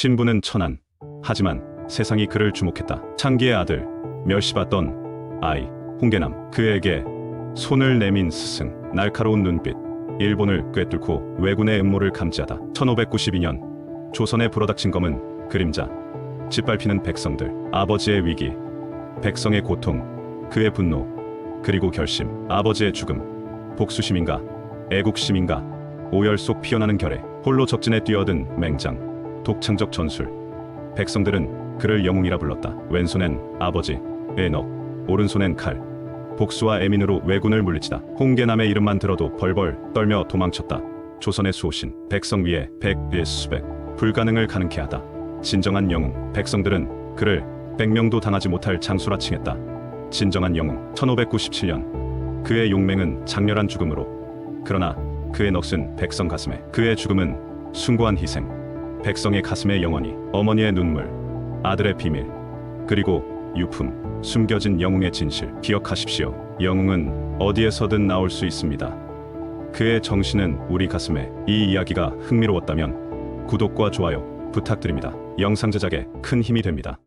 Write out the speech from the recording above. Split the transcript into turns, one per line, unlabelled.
신부는 천한. 하지만 세상이 그를 주목했다. 창기의 아들, 멸시받던 아이, 홍계남. 그에게 손을 내민 스승, 날카로운 눈빛, 일본을 꿰뚫고 왜군의 음모를 감지하다. 1592년 조선에 불어닥친 검은 그림자, 짓밟히는 백성들, 아버지의 위기, 백성의 고통, 그의 분노, 그리고 결심, 아버지의 죽음, 복수심인가, 애국심인가, 오열 속 피어나는 결의, 홀로 적진에 뛰어든 맹장, 독창적 전술. 백성들은 그를 영웅이라 불렀다. 왼손엔 아버지, 에녹, 오른손엔 칼, 복수와 애민으로 왜군을 물리치다. 홍계남의 이름만 들어도 벌벌 떨며 도망쳤다. 조선의 수호신, 백성 위에 백의 수백, 불가능을 가능케 하다. 진정한 영웅, 백성들은 그를 백명도 당하지 못할 장수라 칭했다. 진정한 영웅, 1597년 그의 용맹은 장렬한 죽음으로 그러나 그의 넋은 백성 가슴에 그의 죽음은 숭고한 희생 백성의 가슴에 영원히 어머니의 눈물 아들의 비밀 그리고 유품 숨겨진 영웅의 진실 기억하십시오. 영웅은 어디에서든 나올 수 있습니다. 그의 정신은 우리 가슴에 이 이야기가 흥미로웠다면 구독과 좋아요 부탁드립니다. 영상 제작에 큰 힘이 됩니다